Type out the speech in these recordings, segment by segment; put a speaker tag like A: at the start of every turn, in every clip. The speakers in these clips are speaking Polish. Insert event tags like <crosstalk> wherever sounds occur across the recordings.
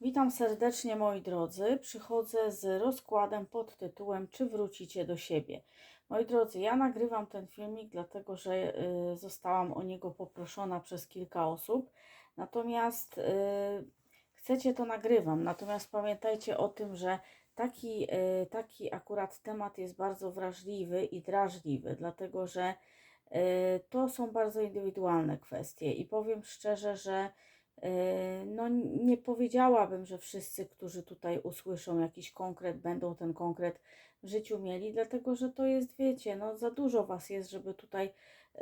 A: Witam serdecznie moi drodzy. Przychodzę z rozkładem pod tytułem Czy wrócicie do siebie? Moi drodzy, ja nagrywam ten filmik dlatego, że y, zostałam o niego poproszona przez kilka osób. Natomiast y, chcecie to nagrywam. Natomiast pamiętajcie o tym, że taki, y, taki akurat temat jest bardzo wrażliwy i drażliwy, dlatego że to są bardzo indywidualne kwestie i powiem szczerze, że No, nie powiedziałabym, że wszyscy, którzy tutaj usłyszą jakiś konkret, będą ten konkret w życiu mieli, dlatego że to jest, wiecie, no za dużo Was jest, żeby tutaj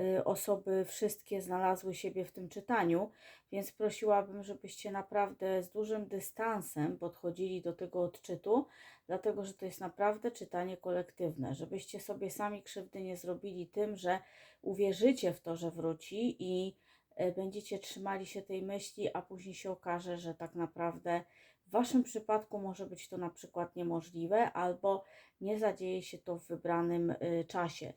A: y, osoby wszystkie znalazły siebie w tym czytaniu, więc prosiłabym, żebyście naprawdę z dużym dystansem podchodzili do tego odczytu, dlatego że to jest naprawdę czytanie kolektywne, żebyście sobie sami krzywdy nie zrobili tym, że uwierzycie w to, że wróci i będziecie trzymali się tej myśli, a później się okaże, że tak naprawdę w Waszym przypadku może być to na przykład niemożliwe, albo nie zadzieje się to w wybranym y, czasie.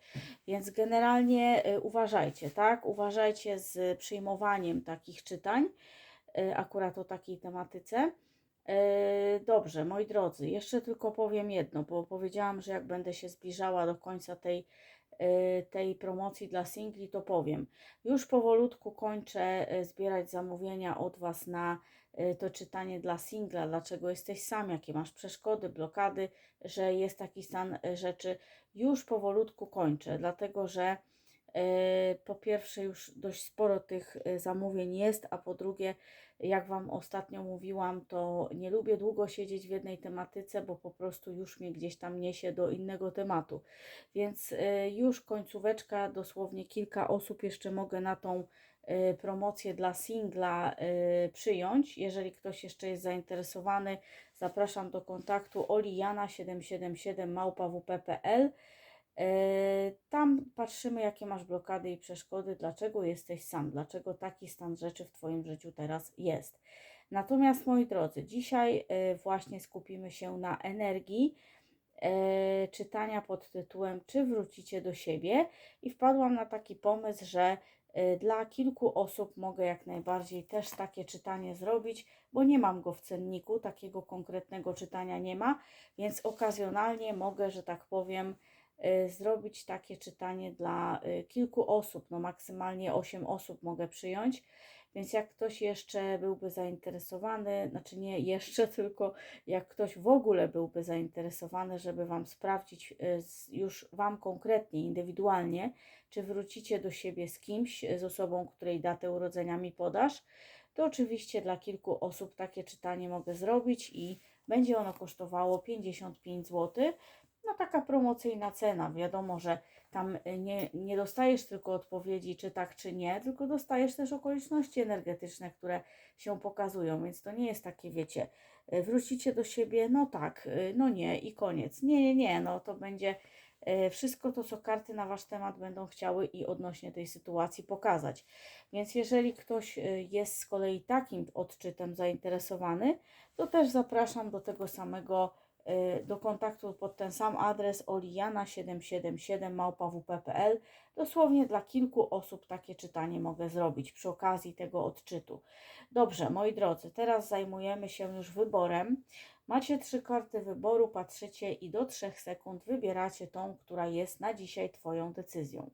A: Więc generalnie y, uważajcie, tak? Uważajcie z przyjmowaniem takich czytań, akurat o takiej tematyce. Dobrze, moi drodzy, jeszcze tylko powiem jedno, bo powiedziałam, że jak będę się zbliżała do końca tej tej promocji dla singli, to powiem. Już powolutku kończę y, zbierać zamówienia od Was na y, to czytanie dla singla, dlaczego jesteś sam, jakie masz przeszkody, blokady, że jest taki stan rzeczy. Już powolutku kończę, dlatego że po pierwsze już dość sporo tych zamówień jest, a po drugie jak Wam ostatnio mówiłam, to nie lubię długo siedzieć w jednej tematyce, bo po prostu już mnie gdzieś tam niesie do innego tematu. Więc y, już końcóweczka, dosłownie kilka osób jeszcze mogę na tą promocję dla singla przyjąć. Jeżeli ktoś jeszcze jest zainteresowany, zapraszam do kontaktu olijana777 małpawp.pl E, tam patrzymy, jakie masz blokady i przeszkody, dlaczego jesteś sam, dlaczego taki stan rzeczy w Twoim życiu teraz jest. Natomiast, moi drodzy, dzisiaj e, właśnie skupimy się na energii e, czytania pod tytułem Czy wrócicie do siebie? I wpadłam na taki pomysł, że dla kilku osób mogę jak najbardziej też takie czytanie zrobić, bo nie mam go w cenniku, takiego konkretnego czytania nie ma, więc okazjonalnie mogę, że tak powiem, zrobić takie czytanie dla y, kilku osób, no maksymalnie 8 osób mogę przyjąć. Więc jak ktoś jeszcze byłby zainteresowany, znaczy nie jeszcze, <laughs> tylko jak ktoś w ogóle byłby zainteresowany, żeby Wam sprawdzić y, już Wam konkretnie, indywidualnie, czy wrócicie do siebie z kimś, z osobą, której datę urodzenia mi podasz, to oczywiście dla kilku osób takie czytanie mogę zrobić i będzie ono kosztowało 55 zł no taka promocyjna cena. Wiadomo, że tam y, nie, nie dostajesz tylko odpowiedzi, czy tak, czy nie, tylko dostajesz też okoliczności energetyczne, które się pokazują, więc to nie jest takie, wiecie, y, wrócicie do siebie, no tak, y, no nie i koniec. Nie, nie, nie, no to będzie wszystko to, co karty na Wasz temat będą chciały i odnośnie tej sytuacji pokazać. Więc jeżeli ktoś jest z kolei takim odczytem zainteresowany, to też zapraszam do tego samego do kontaktu pod ten sam adres oliana777 małpawp.pl. Dosłownie dla kilku osób takie czytanie mogę zrobić przy okazji tego odczytu. Dobrze, moi drodzy, teraz zajmujemy się już wyborem. Macie trzy karty wyboru, patrzycie i do 3 sekund wybieracie tą, która jest na dzisiaj Twoją decyzją.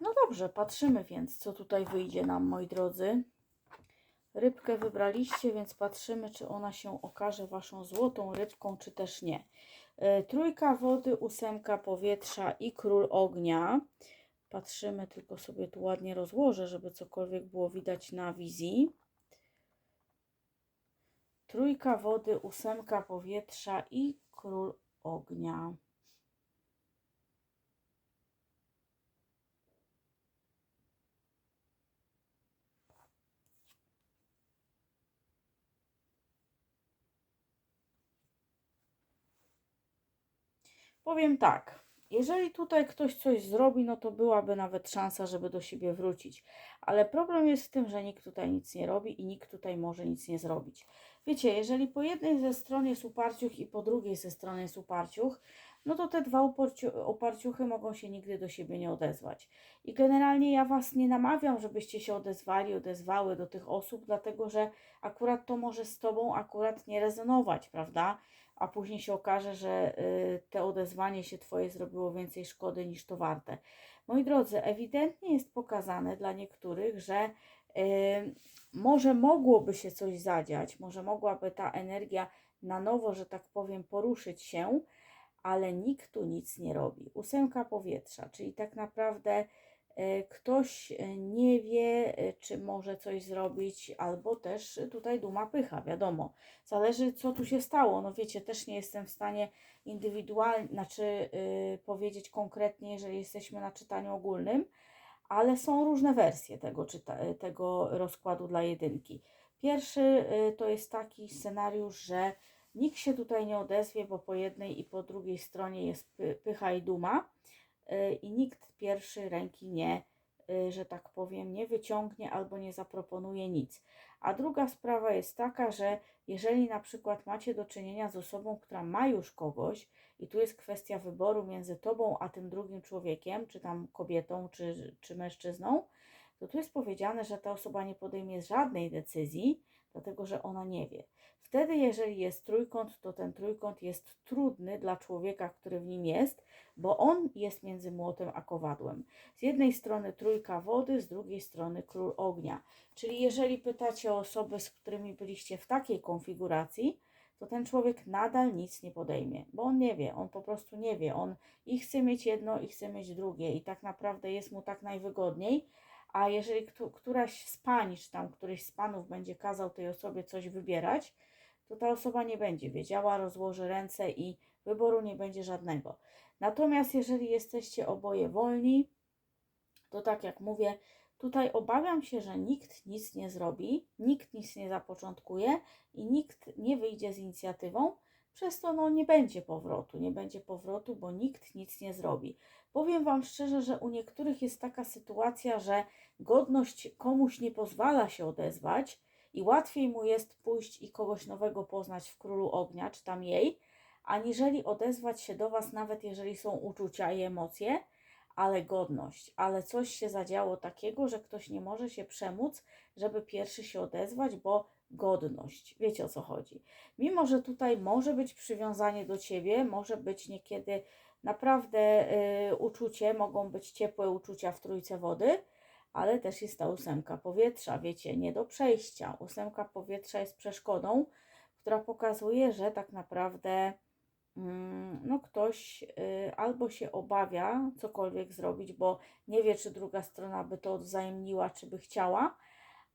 A: No dobrze, patrzymy więc, co tutaj wyjdzie nam, moi drodzy. Rybkę wybraliście, więc patrzymy, czy ona się okaże Waszą złotą rybką, czy też nie. E, trójka wody, ósemka powietrza i król ognia. Patrzymy, tylko sobie tu ładnie rozłożę, żeby cokolwiek było widać na wizji. Trójka wody, ósemka powietrza i król ognia. Powiem tak, jeżeli tutaj ktoś coś zrobi, no to byłaby nawet szansa, żeby do siebie wrócić. Ale problem jest w tym, że nikt tutaj nic nie robi i nikt tutaj może nic nie zrobić. Wiecie, jeżeli po jednej ze stron jest uparciuch i po drugiej ze strony jest uparciuch, no to te dwa uparciu- uparciuchy mogą się nigdy do siebie nie odezwać. I generalnie ja Was nie namawiam, żebyście się odezwali, odezwały do tych osób, dlatego że akurat to może z Tobą akurat nie rezonować, prawda? A później się okaże, że y, te odezwanie się Twoje zrobiło więcej szkody niż to warte. Moi drodzy, ewidentnie jest pokazane dla niektórych, że y, może mogłoby się coś zadziać, może mogłaby ta energia na nowo, że tak powiem, poruszyć się, ale nikt tu nic nie robi. Ósemka powietrza, czyli tak naprawdę ktoś e, nie wie, e, czy może coś zrobić, albo też tutaj duma pycha, wiadomo. Zależy, co tu się stało. No wiecie, też nie jestem w stanie indywidualnie, znaczy yy, powiedzieć konkretnie, jeżeli jesteśmy na czytaniu ogólnym, ale są różne wersje tego, czyta, tego rozkładu dla jedynki. Pierwszy y, to jest taki scenariusz, że nikt się tutaj nie odezwie, bo po jednej i po drugiej stronie jest py, pycha i duma i nikt pierwszy ręki nie, y, że tak powiem, nie wyciągnie albo nie zaproponuje nic. A druga sprawa jest taka, że jeżeli na przykład macie do czynienia z osobą, która ma już kogoś, i tu jest kwestia wyboru między tobą a tym drugim człowiekiem, czy tam kobietą, czy, czy mężczyzną, to tu jest powiedziane, że ta osoba nie podejmie żadnej decyzji, dlatego że ona nie wie. Wtedy, jeżeli jest trójkąt, to ten trójkąt jest trudny dla człowieka, który w nim jest, bo on jest między młotem a kowadłem. Z jednej strony trójka wody, z drugiej strony król ognia. Czyli jeżeli pytacie o osoby, z którymi byliście w takiej konfiguracji, to ten człowiek nadal nic nie podejmie, bo on nie wie, on po prostu nie wie. On i chce mieć jedno, i chce mieć drugie, i tak naprawdę jest mu tak najwygodniej. A jeżeli któraś z pań, czy tam któryś z panów będzie kazał tej osobie coś wybierać, to ta osoba nie będzie wiedziała, rozłoży ręce i wyboru nie będzie żadnego. Natomiast jeżeli jesteście oboje wolni, to tak jak mówię, tutaj obawiam się, że nikt nic nie zrobi, nikt nic nie zapoczątkuje i nikt nie wyjdzie z inicjatywą, przez to no, nie będzie powrotu, nie będzie powrotu, bo nikt nic nie zrobi. Powiem Wam szczerze, że u niektórych jest taka sytuacja, że godność komuś nie pozwala się odezwać, i łatwiej mu jest pójść i kogoś nowego poznać w królu ognia, czy tam jej, aniżeli odezwać się do Was, nawet jeżeli są uczucia i emocje, ale godność, ale coś się zadziało takiego, że ktoś nie może się przemóc, żeby pierwszy się odezwać, bo godność. Wiecie o co chodzi. Mimo, że tutaj może być przywiązanie do ciebie, może być niekiedy naprawdę y, uczucie, mogą być ciepłe uczucia w trójce wody, ale też jest ta ósemka powietrza, wiecie, nie do przejścia. Ósemka powietrza jest przeszkodą, która pokazuje, że tak naprawdę mm, no ktoś y, albo się obawia cokolwiek zrobić, bo nie wie, czy druga strona by to odwzajemniła, czy by chciała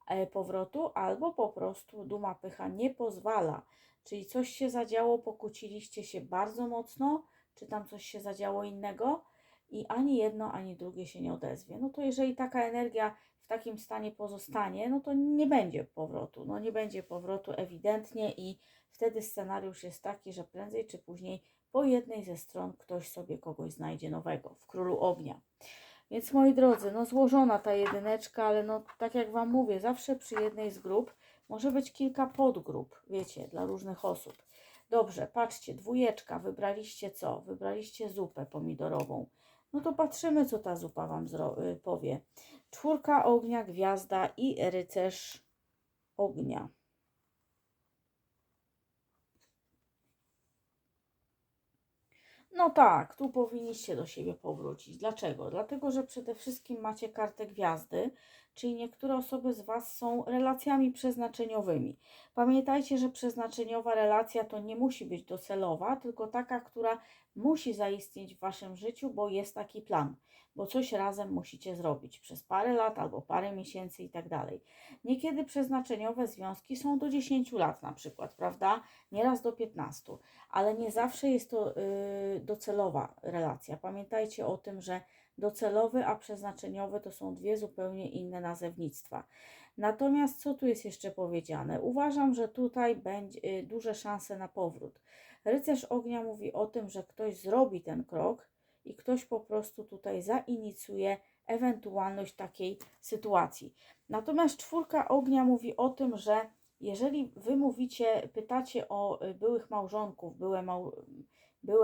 A: e, powrotu, albo po prostu duma pycha nie pozwala. Czyli coś się zadziało, pokłóciliście się bardzo mocno, czy tam coś się zadziało innego, i ani jedno, ani drugie się nie odezwie. No to jeżeli taka energia w takim stanie pozostanie, no to nie będzie powrotu. No nie będzie powrotu ewidentnie i wtedy scenariusz jest taki, że prędzej czy później po jednej ze stron ktoś sobie kogoś znajdzie nowego w Królu Ognia. Więc moi drodzy, no złożona ta jedyneczka, ale no tak jak Wam mówię, zawsze przy jednej z grup może być kilka podgrup, wiecie, dla różnych osób. Dobrze, patrzcie, dwójeczka, wybraliście co? Wybraliście zupę pomidorową. No to patrzymy, co ta zupa Wam y, powie. Czwórka ognia, gwiazda i rycerz ognia. No tak, tu powinniście do siebie powrócić. Dlaczego? Dlatego, że przede wszystkim macie kartę gwiazdy, czyli niektóre osoby z Was są relacjami przeznaczeniowymi. Pamiętajcie, że przeznaczeniowa relacja to nie musi być docelowa, tylko taka, która musi zaistnieć w Waszym życiu, bo jest taki plan, bo coś razem musicie zrobić przez parę lat albo parę miesięcy i tak dalej. Niekiedy przeznaczeniowe związki są do 10 lat na przykład, prawda? Nieraz do 15, ale nie zawsze jest to yy, docelowa relacja. Pamiętajcie o tym, że docelowy a przeznaczeniowy to są dwie zupełnie inne nazewnictwa. Natomiast co tu jest jeszcze powiedziane? Uważam, że tutaj będzie y, duże szanse na powrót. Rycerz ognia mówi o tym, że ktoś zrobi ten krok i ktoś po prostu tutaj zainicjuje ewentualność takiej sytuacji. Natomiast czwórka ognia mówi o tym, że jeżeli wy mówicie, pytacie o y, byłych małżonków, byłe, mał,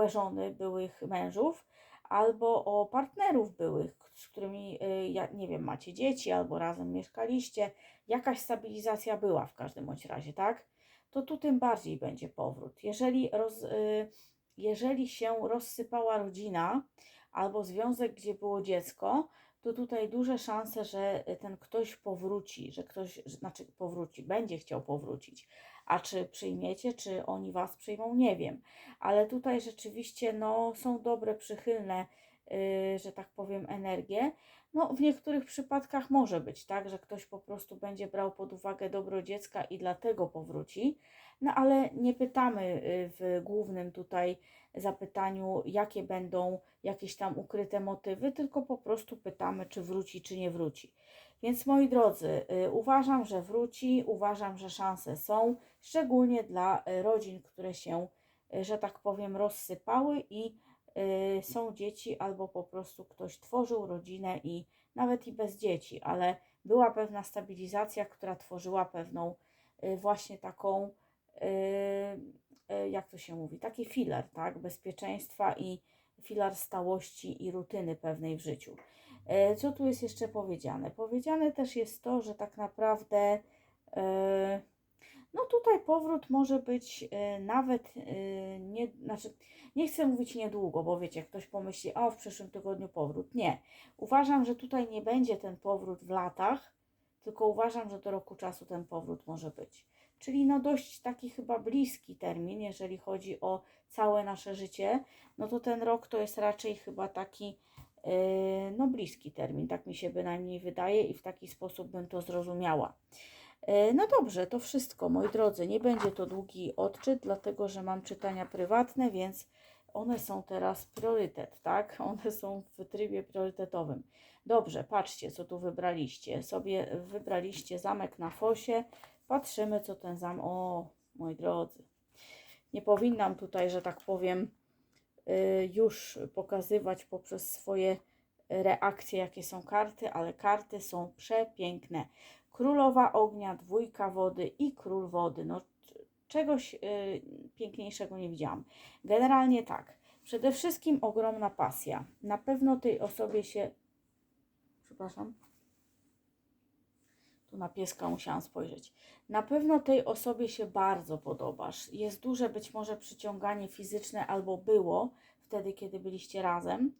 A: żony, byłych mężów, albo o partnerów byłych, z którymi, y, ja nie wiem, macie dzieci, albo razem mieszkaliście, jakaś stabilizacja była w każdym bądź razie, tak? To tu tym bardziej będzie powrót. Jeżeli, roz, y, jeżeli się rozsypała rodzina albo związek, gdzie było dziecko, to tutaj duże szanse, że ten ktoś powróci, że ktoś, znaczy powróci, będzie chciał powrócić. A czy przyjmiecie, czy oni was przyjmą, nie wiem. Ale tutaj rzeczywiście no, są dobre, przychylne, yy, że tak powiem, energie. No, w niektórych przypadkach może być tak, że ktoś po prostu będzie brał pod uwagę dobro dziecka i dlatego powróci. No, ale nie pytamy y, w głównym tutaj zapytaniu, jakie będą jakieś tam ukryte motywy, tylko po prostu pytamy, czy wróci, czy nie wróci. Więc moi drodzy, y, uważam, że wróci, uważam, że szanse są, szczególnie dla y, rodzin, które się, że tak powiem, rozsypały i są dzieci, albo po prostu ktoś tworzył rodzinę i nawet i bez dzieci, ale była pewna stabilizacja, która tworzyła pewną właśnie taką, jak to się mówi, taki filar, tak, bezpieczeństwa i filar stałości i rutyny pewnej w życiu. E, co tu jest jeszcze powiedziane? Powiedziane też jest to, że tak naprawdę no tutaj powrót może być nawet nie, znaczy nie chcę mówić niedługo, bo wiecie, ktoś pomyśli, o w przyszłym tygodniu powrót. Nie. Uważam, że tutaj nie będzie ten powrót w latach, tylko uważam, że do roku czasu ten powrót może być. Czyli no dość taki chyba bliski termin, jeżeli chodzi o całe nasze życie, no to ten rok to jest raczej chyba taki E, no bliski termin, tak mi się bynajmniej wydaje i w taki sposób bym to zrozumiała. E, no dobrze, to wszystko, moi drodzy. Nie będzie to długi odczyt, dlatego że mam czytania prywatne, więc one są teraz priorytet, tak? <laughs> One są w trybie priorytetowym. Dobrze, patrzcie, co tu wybraliście. Sobie wybraliście zamek na fosie. Patrzymy, co ten zamek. O, moi drodzy. Nie powinnam tutaj, że tak powiem, Y, już pokazywać poprzez swoje reakcje, jakie są karty, ale karty są przepiękne. Królowa ognia, dwójka wody i król wody. No, czegoś y, piękniejszego nie widziałam. Generalnie tak. Przede wszystkim ogromna pasja. Na pewno tej osobie się. Przepraszam. Tu na pieska musiałam spojrzeć. Na pewno tej osobie się bardzo podobasz. Jest duże być może przyciąganie fizyczne albo było wtedy, kiedy byliście razem.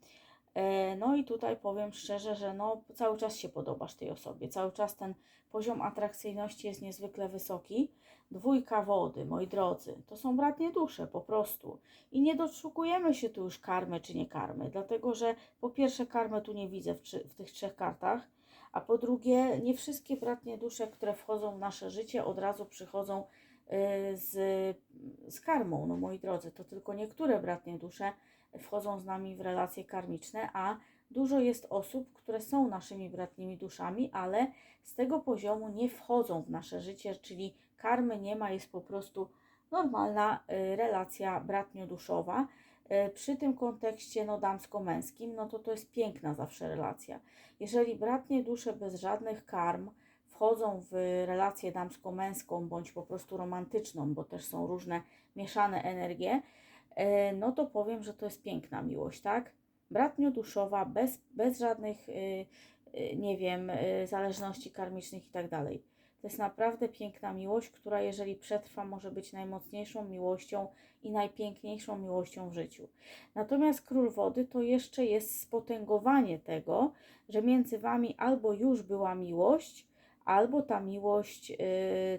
A: E, no i tutaj powiem szczerze, że no, cały czas się podobasz tej osobie. Cały czas ten poziom atrakcyjności jest niezwykle wysoki. Dwójka wody, moi drodzy, to są bratnie dusze po prostu. I nie doszukujemy się tu już karmy czy nie karmy, dlatego że po pierwsze karmę tu nie widzę w, w tych trzech kartach a po drugie, nie wszystkie bratnie dusze, które wchodzą w nasze życie, od razu przychodzą y, z, z karmą. No moi drodzy, to tylko niektóre bratnie dusze wchodzą z nami w relacje karmiczne, a dużo jest osób, które są naszymi bratnimi duszami, ale z tego poziomu nie wchodzą w nasze życie, czyli karmy nie ma, jest po prostu normalna y, relacja bratnio-duszowa. Y, przy tym kontekście no, damsko-męskim, no to to jest piękna zawsze relacja. Jeżeli bratnie dusze bez żadnych karm wchodzą w relację damsko-męską bądź po prostu romantyczną, bo też są różne mieszane energie, e, no to powiem, że to jest piękna miłość, tak? Bratnio-duszowa, bez, bez żadnych, y, y, nie wiem, y, zależności karmicznych i tak dalej. To jest naprawdę piękna miłość, która jeżeli przetrwa, może być najmocniejszą miłością i najpiękniejszą miłością w życiu. Natomiast król wody to jeszcze jest spotęgowanie tego, że między wami albo już była miłość, albo ta miłość yy,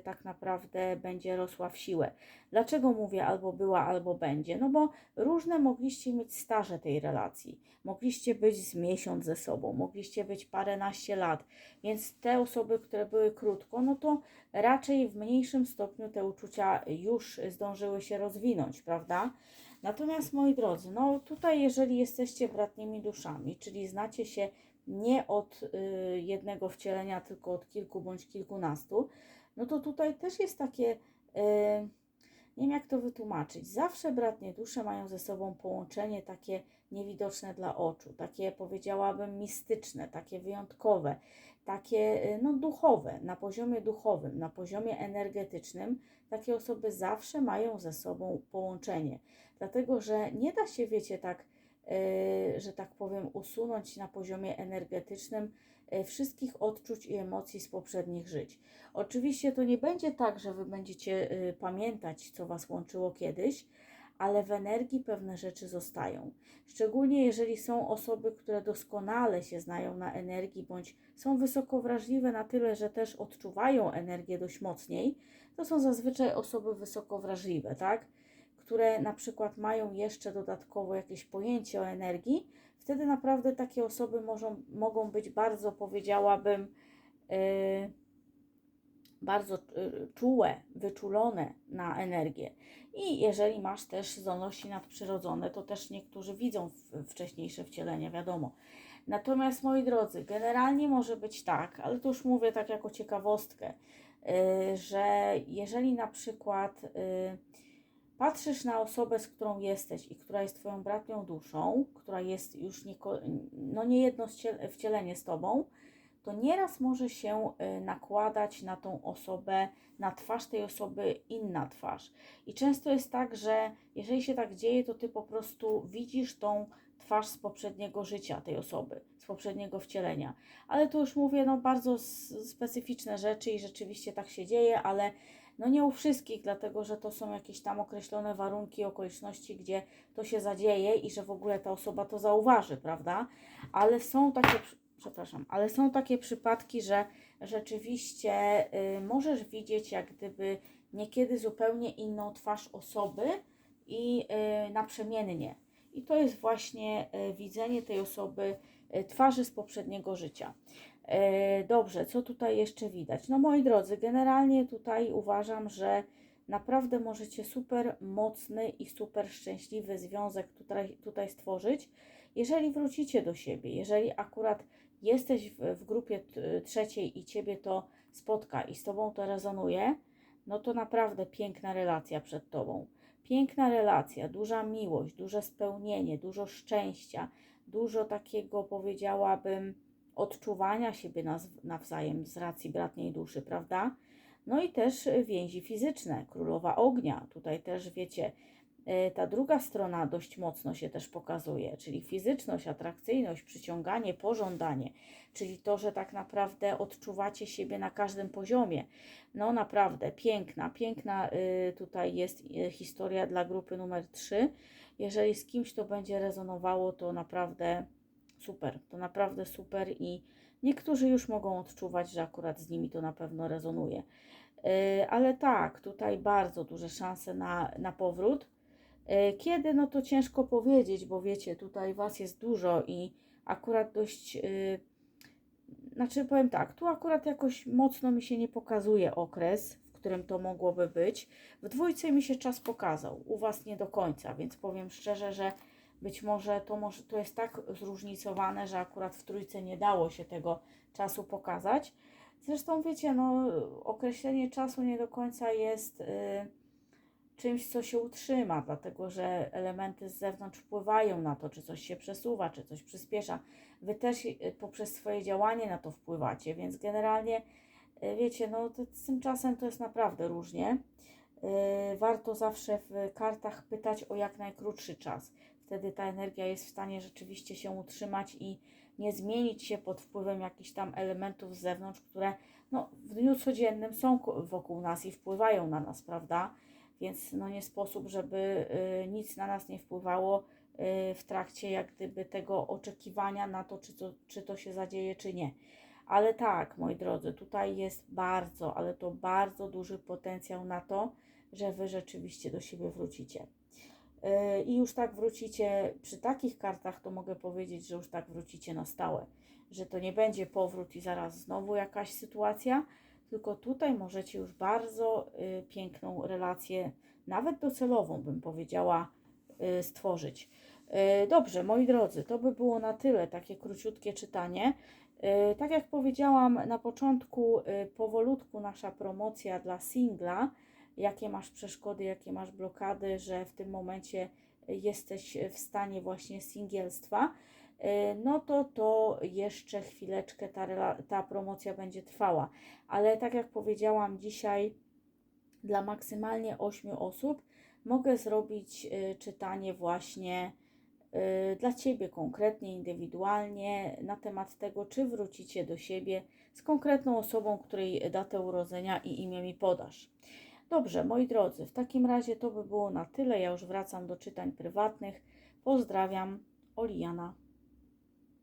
A: tak naprawdę będzie rosła w siłę. Dlaczego mówię albo była, albo będzie? No bo różne mogliście mieć staże tej relacji. Mogliście być z miesiąc ze sobą, mogliście być paręnaście lat, więc te osoby, które były krótko, no to raczej w mniejszym stopniu te uczucia już zdążyły się rozwinąć, prawda? Natomiast moi drodzy, no tutaj jeżeli jesteście bratnimi duszami, czyli znacie się nie od y, jednego wcielenia, tylko od kilku bądź kilkunastu, no to tutaj też jest takie, y, Nie wiem, jak to wytłumaczyć. Zawsze bratnie dusze mają ze sobą połączenie takie niewidoczne dla oczu, takie powiedziałabym mistyczne, takie wyjątkowe, takie y, no, duchowe, na poziomie duchowym, na poziomie energetycznym. Takie osoby zawsze mają ze sobą połączenie, dlatego że nie da się, wiecie, tak, y, że tak powiem, usunąć na poziomie energetycznym y, wszystkich odczuć i emocji z poprzednich żyć. Oczywiście to nie będzie tak, że wy będziecie y, pamiętać, co was łączyło kiedyś, ale w energii pewne rzeczy zostają. Szczególnie jeżeli są osoby, które doskonale się znają na energii, bądź są wysoko wrażliwe na tyle, że też odczuwają energię dość mocniej, to są zazwyczaj osoby wysoko wrażliwe, tak? Które na przykład mają jeszcze dodatkowo jakieś pojęcie o energii, wtedy naprawdę takie osoby możą, mogą być bardzo, powiedziałabym, yy, bardzo y, czułe, wyczulone na energię. I jeżeli masz też zdolności nadprzyrodzone, to też niektórzy widzą wcześniejsze wcielenia, wiadomo. Natomiast moi drodzy, generalnie może być tak, ale to już mówię tak jako ciekawostkę, y, że jeżeli na przykład y, patrzysz na osobę, z którą jesteś i która jest Twoją bratnią duszą, która jest już nie, no nie jedno wciel- wcielenie z Tobą, to nieraz może się y, nakładać na tą osobę, na twarz tej osoby inna twarz. I często jest tak, że jeżeli się tak dzieje, to ty po prostu widzisz tą twarz z poprzedniego życia tej osoby, z poprzedniego wcielenia. Ale to już mówię, no bardzo specyficzne rzeczy i rzeczywiście tak się dzieje, ale no nie u wszystkich, dlatego że to są jakieś tam określone warunki, okoliczności, gdzie to się zadzieje i że w ogóle ta osoba to zauważy, prawda? Ale są takie, przepraszam, ale są takie przypadki, że rzeczywiście y, możesz widzieć jak gdyby niekiedy zupełnie inną twarz osoby i y, naprzemiennie. I to jest właśnie y, widzenie tej osoby y, twarzy z poprzedniego życia. Y, Dobrze, co tutaj jeszcze widać? No moi drodzy, generalnie tutaj uważam, że naprawdę możecie super mocny i super szczęśliwy związek tutaj, tutaj stworzyć, jeżeli wrócicie do siebie, jeżeli akurat jesteś w, w grupie trzeciej i ciebie to spotka i z tobą to rezonuje, no to naprawdę piękna relacja przed tobą. Piękna relacja, duża miłość, duże spełnienie, dużo szczęścia, dużo takiego powiedziałabym odczuwania siebie nawzajem z racji bratniej duszy, prawda? No i też więzi fizyczne, królowa ognia. Tutaj też wiecie, ta druga strona dość mocno się też pokazuje, czyli fizyczność, atrakcyjność, przyciąganie, pożądanie, czyli to, że tak naprawdę odczuwacie siebie na każdym poziomie. No naprawdę piękna, piękna y, tutaj jest y, historia dla grupy numer 3. Jeżeli z kimś to będzie rezonowało, to naprawdę super, to naprawdę super i niektórzy już mogą odczuwać, że akurat z nimi to na pewno rezonuje. Y, Ale tak, tutaj bardzo duże szanse na, na powrót. Y, Kiedy, no to ciężko powiedzieć, bo wiecie, tutaj Was jest dużo i akurat dość, y, znaczy powiem tak, tu akurat jakoś mocno mi się nie pokazuje okres, w którym to mogłoby być. W dwójce mi się czas pokazał, u Was nie do końca, więc powiem szczerze, że być może to, może to jest tak zróżnicowane, że akurat w trójce nie dało się tego czasu pokazać. Zresztą wiecie, no określenie czasu nie do końca jest y, czymś, co się utrzyma, dlatego że elementy z zewnątrz wpływają na to, czy coś się przesuwa, czy coś przyspiesza. Wy też y, poprzez swoje działanie na to wpływacie, więc generalnie y, wiecie, no to z tym czasem to jest naprawdę różnie. Y, Warto zawsze w kartach pytać o jak najkrótszy czas. Wtedy ta energia jest w stanie rzeczywiście się utrzymać i nie zmienić się pod wpływem jakichś tam elementów z zewnątrz, które no, w dniu codziennym są wokół nas i wpływają na nas, prawda? Więc no, nie sposób, żeby y, nic na nas nie wpływało y, w trakcie jak gdyby tego oczekiwania na to, czy to, czy to się zadzieje, czy nie. Ale tak, moi drodzy, tutaj jest bardzo, ale to bardzo duży potencjał na to, że Wy rzeczywiście do siebie wrócicie. Yy, I już tak wrócicie, przy takich kartach to mogę powiedzieć, że już tak wrócicie na stałe, że to nie będzie powrót i zaraz znowu jakaś sytuacja, tylko tutaj możecie już bardzo y, piękną relację, nawet docelową bym powiedziała, y, stworzyć. Y, Dobrze, moi drodzy, to by było na tyle, takie króciutkie czytanie. Tak jak powiedziałam na początku, powolutku nasza promocja dla singla jakie masz przeszkody, jakie masz blokady, że w tym momencie jesteś w stanie właśnie singielstwa, no to to jeszcze chwileczkę ta, ta promocja będzie trwała. Ale tak jak powiedziałam dzisiaj, dla maksymalnie 8 osób mogę zrobić y, czytanie właśnie y, dla Ciebie konkretnie, indywidualnie na temat tego, czy wrócicie do siebie z konkretną osobą, której datę urodzenia i imię mi podasz. Dobrze, moi drodzy, w takim razie to by było na tyle. Ja już wracam do czytań prywatnych. Pozdrawiam, Oliana.